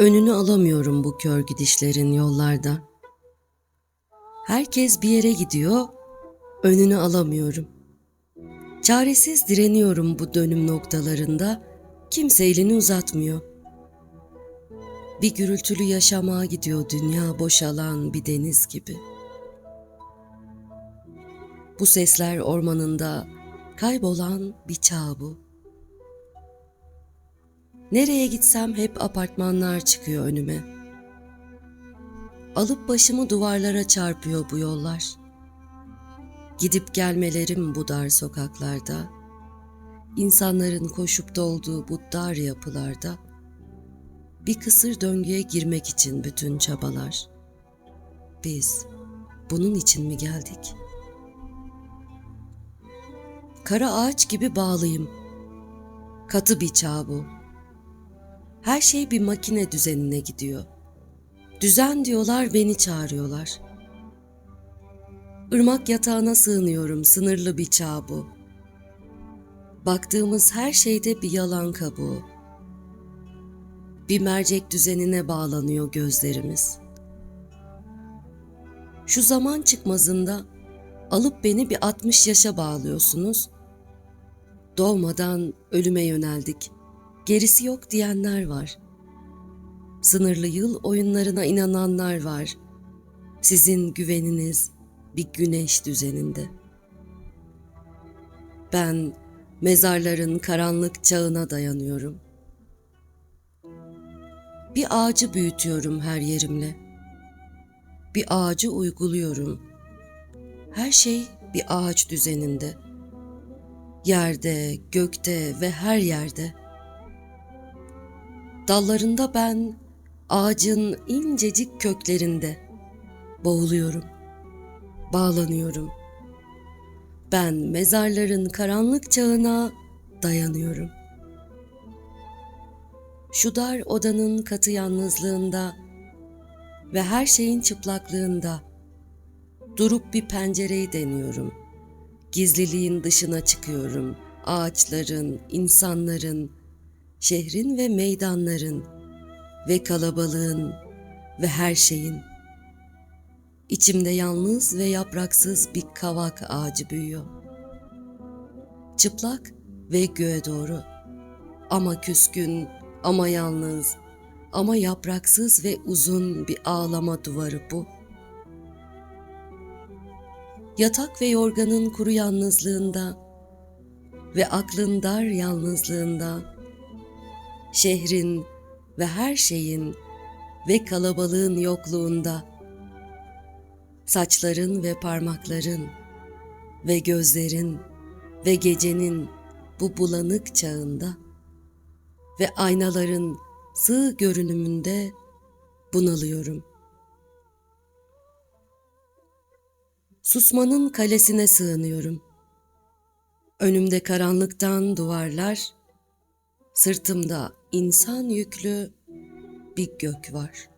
Önünü alamıyorum bu kör gidişlerin yollarda. Herkes bir yere gidiyor, önünü alamıyorum. Çaresiz direniyorum bu dönüm noktalarında, kimse elini uzatmıyor. Bir gürültülü yaşamaya gidiyor dünya boşalan bir deniz gibi. Bu sesler ormanında kaybolan bir çağ bu. Nereye gitsem hep apartmanlar çıkıyor önüme. Alıp başımı duvarlara çarpıyor bu yollar. Gidip gelmelerim bu dar sokaklarda. İnsanların koşup dolduğu bu dar yapılarda. Bir kısır döngüye girmek için bütün çabalar. Biz bunun için mi geldik? Kara ağaç gibi bağlıyım. Katı bir çağ bu. Her şey bir makine düzenine gidiyor. Düzen diyorlar beni çağırıyorlar. Irmak yatağına sığınıyorum sınırlı bir çağ bu. Baktığımız her şeyde bir yalan kabuğu. Bir mercek düzenine bağlanıyor gözlerimiz. Şu zaman çıkmazında alıp beni bir 60 yaşa bağlıyorsunuz. Doğmadan ölüme yöneldik.'' Gerisi yok diyenler var. Sınırlı yıl oyunlarına inananlar var. Sizin güveniniz bir güneş düzeninde. Ben mezarların karanlık çağına dayanıyorum. Bir ağacı büyütüyorum her yerimle. Bir ağacı uyguluyorum. Her şey bir ağaç düzeninde. Yerde, gökte ve her yerde.'' Dallarında ben ağacın incecik köklerinde boğuluyorum, bağlanıyorum. Ben mezarların karanlık çağına dayanıyorum. Şu dar odanın katı yalnızlığında ve her şeyin çıplaklığında durup bir pencereyi deniyorum. Gizliliğin dışına çıkıyorum. Ağaçların, insanların, şehrin ve meydanların ve kalabalığın ve her şeyin. İçimde yalnız ve yapraksız bir kavak ağacı büyüyor. Çıplak ve göğe doğru. Ama küskün, ama yalnız, ama yapraksız ve uzun bir ağlama duvarı bu. Yatak ve yorganın kuru yalnızlığında ve aklın dar yalnızlığında şehrin ve her şeyin ve kalabalığın yokluğunda, saçların ve parmakların ve gözlerin ve gecenin bu bulanık çağında ve aynaların sığ görünümünde bunalıyorum. Susmanın kalesine sığınıyorum. Önümde karanlıktan duvarlar, Sırtımda insan yüklü bir gök var.